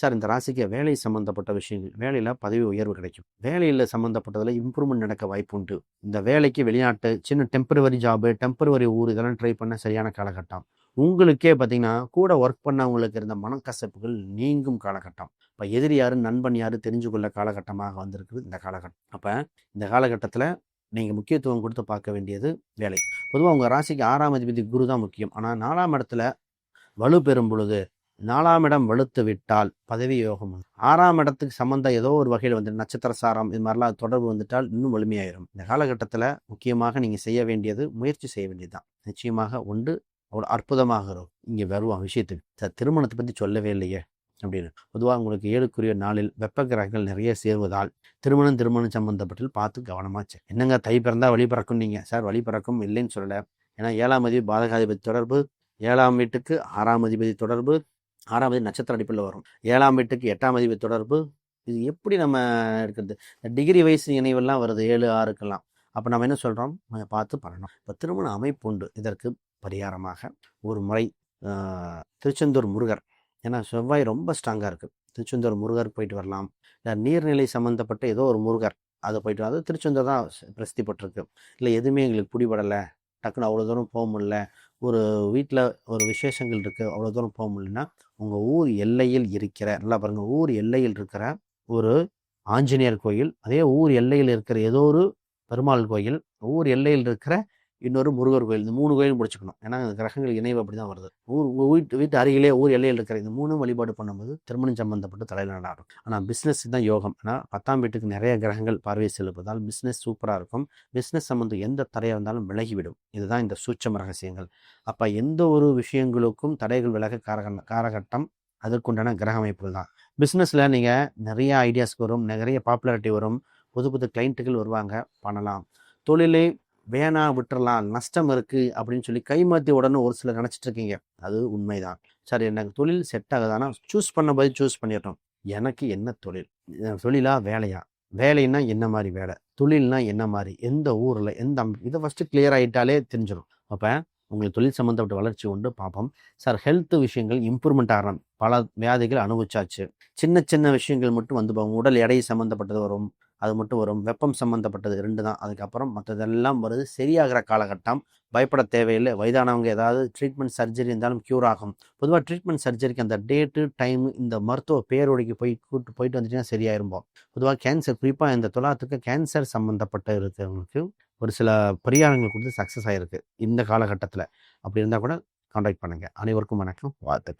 Sir இந்த ராசிக்கு வேலை சம்மந்தப்பட்ட விஷயங்கள் வேலையில் பதவி உயர்வு கிடைக்கும். வேலையில் சம்மந்தப்பட்டதில் இம்ப்ரூவ்மெண்ட் நடக்க வாய்ப்பு உண்டு. இந்த வேலைக்கு வெளிநாட்டு சின்ன டெம்பரவரி ஜாபு டெம்பரவரி ஊர் இதெல்லாம் ட்ரை பண்ண சரியான காலகட்டம். உங்களுக்கே பார்த்தீங்கன்னா கூட ஒர்க் பண்ணவங்களுக்கு இருந்த மனக்கசப்புகள் நீங்கும் காலகட்டம். இப்போ எதிரி யாரு நண்பன் யாரு தெரிஞ்சு கொள்ள காலகட்டமாக வந்திருக்குது இந்த காலகட்டம் அப்போ இந்த காலகட்டத்தில் நீங்கள் முக்கியத்துவம் கொடுத்து பார்க்க வேண்டியது வேலை. பொதுவாக உங்கள் ராசிக்கு ஆறாம் அதிபதி குரு தான் முக்கியம். ஆனால் நாலாம் இடத்துல வலு பெறும் பொழுது நாலாம் இடம் வலுத்து விட்டால் பதவி யோகம். ஆறாம் இடத்துக்கு சம்மந்த ஏதோ ஒரு வகையில் வந்து நட்சத்திர சாரம் இது மாதிரிலாம் தொடர்பு வந்துட்டால் இன்னும் வலிமையாயிரும். இந்த காலகட்டத்தில் முக்கியமாக நீங்கள் செய்ய வேண்டியது முயற்சி செய்ய வேண்டியது தான் நிச்சயமாக ஒன்று அவ்வளோ அற்புதமாக இருக்கும். இங்கே வருவோம் விஷயத்துக்கு. சார் திருமணத்தை பற்றி சொல்லவே இல்லையே அப்படின்னு. பொதுவாக உங்களுக்கு ஏழுக்குரிய நாளில் வெப்ப கிரகங்கள் நிறைய சேர்வதால் திருமணம் திருமணம் சம்பந்தப்பட்டு பார்த்து கவனமாச்சு என்னங்க தை பிறந்தால் வழி பிறக்கும் நீங்கள் சார் வழி பிறக்கும் இல்லைன்னு சொல்லலை. ஏன்னா ஏழாம் அதிபதி பாதகாதிபதி தொடர்பு ஏழாம் வீட்டுக்கு ஆறாம் அதிபதி தொடர்பு ஆறாம் அதிபதி நட்சத்திர அடிப்பில் வரும். ஏழாம் வீட்டுக்கு எட்டாம் அதிபதி தொடர்பு. இது எப்படி நம்ம இருக்கிறது? டிகிரி வயசு இணைவெல்லாம் வருது. ஏழு ஆறுக்கெல்லாம். அப்போ நம்ம என்ன சொல்கிறோம் பார்த்து பண்ணணும். இப்போ திருமண அமைப்பு உண்டு. இதற்கு பரிகாரமாக ஒரு முறை திருச்செந்தூர் முருகர். ஏன்னா செவ்வாய் ரொம்ப ஸ்ட்ராங்காக இருக்குது திருச்செந்தூர் முருகர் போயிட்டு வரலாம். இல்லை நீர்நிலை சம்மந்தப்பட்ட ஏதோ ஒரு முருகர் அதை போயிட்டு வர- அது திருச்செந்தூர் தான் பிரசித்தி பட்டிருக்கு இல்லை எதுவுமே எங்களுக்கு பிடிபடலை. டக்குன்னு அவ்வளோ தூரம் போக முடில ஒரு வீட்டில் ஒரு விசேஷங்கள் இருக்குது அவ்வளோ தூரம் போக முடியலன்னா உங்கள் ஊர் எல்லையில் இருக்கிற நல்லா பாருங்கள் ஊர் எல்லையில் இருக்கிற ஒரு ஆஞ்சநேயர் கோயில் அதே ஊர் எல்லையில் இருக்கிற ஏதோ ஒரு பெருமாள் கோயில் ஊர் எல்லையில் இருக்கிற இன்னொரு முருகர் கோயில். இந்த மூணு கோயிலும் முடிச்சுக்கணும். ஏன்னா இந்த கிரகங்கள் இணைவு அப்படி தான் வருது. ஊர் வீட்டு வீட்டு அருகிலே ஊர் எல்லையில் இருக்கிற இந்த மூணு வழிபாடு பண்ணும்போது திருமணம் சம்பந்தப்பட்டு தலையில் நடக்கும் ஆனால் பிஸ்னஸ் தான் யோகம். ஏன்னா பத்தாம் வீட்டுக்கு நிறைய கிரகங்கள் பார்வை செலுப்பதால் பிஸ்னஸ் சூப்பராக இருக்கும். பிஸ்னஸ் சம்மந்தம் எந்த தடையாக இருந்தாலும் விலகிவிடும். இதுதான் இந்த சூட்சம ரகசியங்கள். அப்போ எந்த ஒரு விஷயங்களுக்கும் தடைகள் விலக காரக காலகட்டம் அதற்குண்டான கிரக அமைப்புகள் தான். பிஸ்னஸில் நீங்கள் நிறைய ஐடியாஸ்க்கு வரும். நிறைய பாப்புலாரிட்டி வரும். புது புது கிளைண்ட்டுகள் வருவாங்க. பண்ணலாம். தொழிலை வேணா விட்டுறலாம் நஷ்டம் இருக்குது அப்படின்னு சொல்லி கைமாற்றி உடனே ஒரு சிலர் நினச்சிட்டு இருக்கீங்க அது உண்மைதான். சரி எனக்கு தொழில் செட் ஆகுதானா? சூஸ் பண்ண போது சூஸ் பண்ணிடுறோம் எனக்கு என்ன தொழில்? தொழிலா வேலையா? வேலைன்னா என்ன மாதிரி வேலை? தொழில்னா என்ன மாதிரி எந்த ஊரில்? எந்த இதை ஃபஸ்ட்டு கிளியர் ஆகிட்டாலே தெரிஞ்சிடும் அப்போ உங்களுக்கு தொழில் சம்மந்தப்பட்ட வளர்ச்சி உண்டு. பார்ப்போம் சார் ஹெல்த் விஷயங்கள் இம்ப்ரூவ்மெண்ட் ஆகணும். பல வியாதிகள் அனுபவிச்சாச்சு. சின்ன சின்ன விஷயங்கள் மட்டும் வந்து உடல் எடை சம்மந்தப்பட்டது வரும். அது மட்டும் வரும். வெப்பம் சம்மந்தப்பட்டது ரெண்டு தான். அதுக்கப்புறம் மற்றதெல்லாம் வருது. சரியாகிற காலகட்டம். பயப்பட தேவையில்லை. வயதானவங்க ஏதாவது ட்ரீட்மெண்ட் சர்ஜரி இருந்தாலும் க்யூர் ஆகும். பொதுவாக ட்ரீட்மெண்ட் சர்ஜரிக்கு அந்த டேட்டு டைம் இந்த மருத்துவ பேரோடைக்கு போய் கூட்டு போயிட்டு வந்துட்டீங்கன்னா சரியாயிருப்போம் பொதுவாக கேன்சர் குறிப்பாக இந்த தொழாத்துக்கு கேன்சர் சம்மந்தப்பட்ட இருக்கிறவங்களுக்கு ஒரு சில பரிகாரங்கள் கொடுத்து சக்ஸஸ் ஆகிருக்கு இந்த காலகட்டத்தில். அப்படி இருந்தால் கூட காண்டாக்ட் பண்ணுங்கள் அனைவருக்கும் வணக்கம். வாழ்த்துக்கள்.